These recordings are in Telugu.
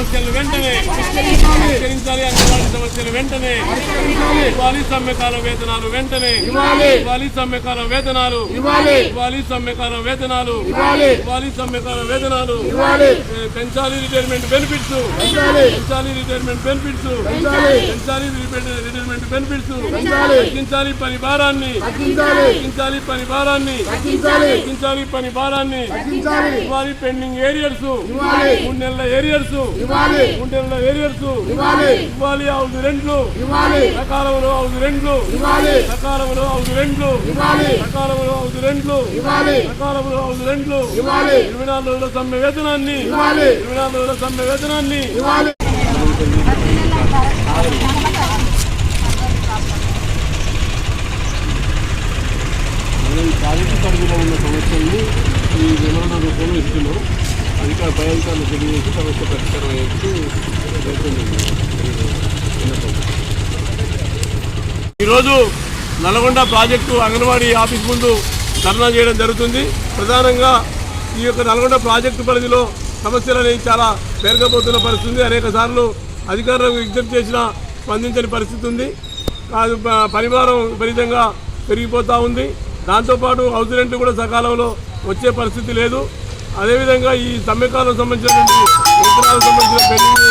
సమస్యలు వెంటనే పరిష్కరించాలి అంగన్వాడీ సమస్యలు వెంటనే ఇవ్వాలి సమ్మెకాల వేతనాలు వెంటనే ఇవ్వాలి సమ్మెకాల వేతనాలు ఇవ్వాలి సమ్మెకాల వేతనాలు ఇవ్వాలి సమ్మెకాల వేతనాలు ఏ, పెంచాలి రిటైర్మెంట్ బెనిఫిట్స్ పెంచాలి రిటైర్మెంట్ బెనిఫిట్స్ పెంచాలి రిటైర్మెంట్ బెనిఫిట్స్ తగ్గించాలి పని భారాన్ని తగ్గించాలి పని భారాన్ని తగ్గించాలి పని భారాన్ని ఇవ్వాలి పెండింగ్ ఏరియర్స్ మూడు నెలల ఏరియర్స్ మూడు నెలల ఏరియర్స్ ఇవ్వాలి. హౌస్ రెంట్లు సకాలంలో హౌస్ రెంట్లు సకాలంలో హౌస్ రెంట్లు సకాలంలో హౌస్ రెంట్లు సకాలంలో హౌస్ రెంట్లు ఇరవై నాలుగు రోజుల సమ్మె వేతనాన్ని. ఇరవై నాలుగు రోజుల సమ్మె వేతనాన్ని. ఈ ప్రాజెక్టు పరిధిలో ఉన్న సమస్యల్ని ఈ విమాన రూపంలో ఇస్తున్నాం. అధికార పై అధికారులు తెలియజేసి సమస్య పరిష్కారం అయ్యేసి ఈరోజు నల్గొండ ప్రాజెక్టు అంగన్వాడీ ఆఫీస్ ముందు ధర్నా చేయడం జరుగుతుంది. ప్రధానంగా ఈ యొక్క నల్గొండ ప్రాజెక్టు పరిధిలో సమస్యలు అనేవి చాలా పెరగబోతున్న పరిస్థితి. అనేక సార్లు అధికారులకు విజ్ఞప్తి చేసినా స్పందించని పరిస్థితి ఉంది. కాదు పరిమాణం విపరీతంగా పెరిగిపోతూ ఉంది. దాంతోపాటు హౌస్ రెంట్ కూడా సకాలంలో వచ్చే పరిస్థితి లేదు. అదేవిధంగా ఈ సమ్మెకాలకు సంబంధించినటువంటి విత్తనాలకు సంబంధించిన పెండింగ్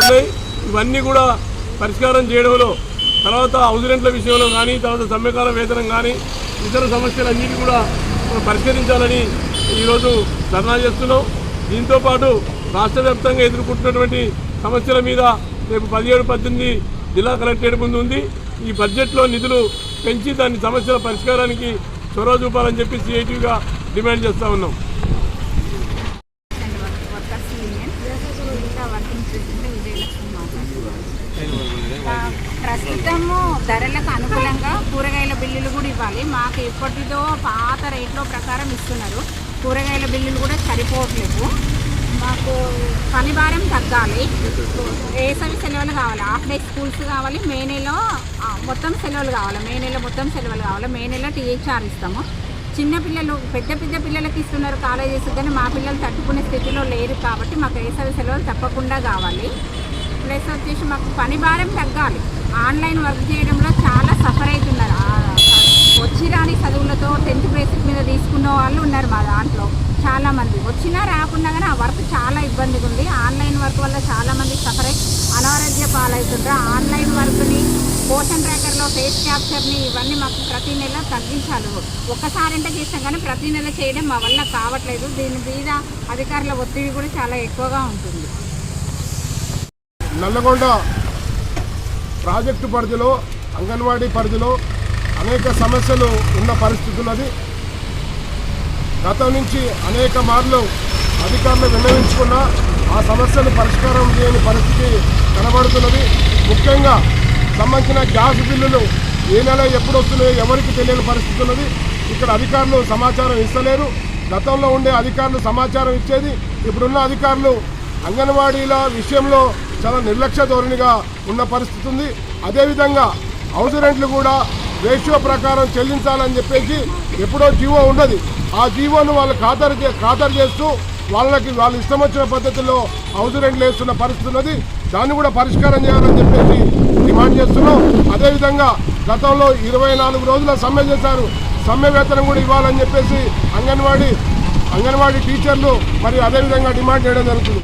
ఉన్నాయి. ఇవన్నీ కూడా పరిష్కారం చేయడంలో తర్వాత హౌస్ రెంట్ల విషయంలో కానీ తర్వాత సమ్మెకాల వేతనం కానీ ఇతర సమస్యలన్నిటి కూడా పరిష్కరించాలని ఈరోజు ధర్నా చేస్తున్నాం. దీంతో పాటు రాష్ట్ర వ్యాప్తంగా ఎదుర్కొంటున్నటువంటి సమస్యల మీద రేపు పదిహేడు పద్దెనిమిది జిల్లా కలెక్టరేట్ ముందు ఉంది. ఈ బడ్జెట్లో నిధులు పెంచి దాని సమస్యల పరిష్కారానికి చొరవ చూపాలని చెప్పి సిఐటిగా డిమాండ్ చేస్తూ ఉన్నాం. ప్రెసిడెంట్ విజయలక్ష్మి మాట్లాడుతున్నాను ప్రస్తుతము ధరలకు అనుకూలంగా కూరగాయల బిల్లులు కూడా ఇవ్వాలి. మాకు ఎప్పటిదో పాత రేట్లో ప్రకారం ఇస్తున్నారు. కూరగాయల బిల్లులు కూడా సరిపోవట్లేదు. మాకు పని భారం తగ్గాలి. వేసవి సెలవులు కావాలి. హాఫ్ డే స్కూల్స్ కావాలి. మే నెలలో మొత్తం సెలవులు కావాలి. మే నెల మొత్తం సెలవులు కావాలి. మే నెల టీహెచ్ఆర్ ఇస్తాము. చిన్నపిల్లలు పెద్ద పెద్ద పిల్లలకి ఇస్తున్నారు కాలేజెస్ కానీ మా పిల్లలు తట్టుకునే స్థితిలో లేరు కాబట్టి మాకు వేసవి సెలవులు తప్పకుండా కావాలి. ప్లస్ వచ్చేసి మాకు పని భారం తగ్గాలి. ఆన్లైన్ వర్క్ చేయడంలో చాలా సఫర్ అవుతున్నారు వచ్చి రాని చదువులతో టెన్త్ బేసిక్ మీద తీసుకున్న వాళ్ళు ఉన్నారు మా దాంట్లో చాలామంది. వచ్చినా రాకుండా కానీ ఆ వర్క్ చాలా ఇబ్బందిగా ఉంది. ఆన్లైన్ వర్క్ వల్ల చాలామంది సఫర్. అనారోగ్య పాలవుతుంటారు ఆన్లైన్ వర్క్ని పోషన్ ట్రాకర్లో ఫేస్ క్యాప్చర్ని ఇవన్నీ మాకు ప్రతి నెల తగ్గించాలి ఒక్కసారి అంటే చేస్తాం కానీ ప్రతి నెల చేయడం మా వల్ల కావట్లేదు. దీని మీద అధికారుల ఒత్తిడి కూడా చాలా ఎక్కువగా ఉంటుంది. నల్లగొండ ప్రాజెక్టు పరిధిలో అంగన్వాడీ పరిధిలో అనేక సమస్యలు ఉన్న పరిస్థితి గతం నుంచి అనేక మార్లు అధికారులు విన్నవించుకున్నా ఆ సమస్యలు పరిష్కారం చేయని పరిస్థితి కనబడుతున్నది. ముఖ్యంగా సంబంధించిన గ్యాస్ బిల్లులు ఏ నెల ఎప్పుడు వస్తున్నాయో ఎవరికి తెలియని పరిస్థితి ఉన్నది. ఇక్కడ అధికారులు సమాచారం ఇస్తలేరు. గతంలో ఉండే అధికారులు సమాచారం ఇచ్చేది ఇప్పుడున్న అధికారులు అంగన్వాడీల విషయంలో చాలా నిర్లక్ష్య ధోరణిగా ఉన్న పరిస్థితి ఉంది. అదేవిధంగా హౌస్ రెంట్లు కూడా రేషియో ప్రకారం చెల్లించాలని చెప్పేసి ఎప్పుడో జీవో ఉండదు. ఆ జీవోను వాళ్ళు ఖాతరు ఖాతరు చేస్తూ వాళ్ళకి వాళ్ళు ఇష్టం వచ్చిన పద్ధతిలో హౌస్ రెంట్లు వేస్తున్న పరిస్థితి ఉన్నది. దాన్ని కూడా పరిష్కారం చేయాలని చెప్పేసి డిమాండ్ చేస్తున్నాం. అదేవిధంగా గతంలో ఇరవై నాలుగు రోజుల సమ్మె చేశారు. సమ్మె వేతనం కూడా ఇవ్వాలని చెప్పేసి అంగన్వాడీ అంగన్వాడీ టీచర్లు మరి అదేవిధంగా డిమాండ్ చేయడం జరుగుతుంది.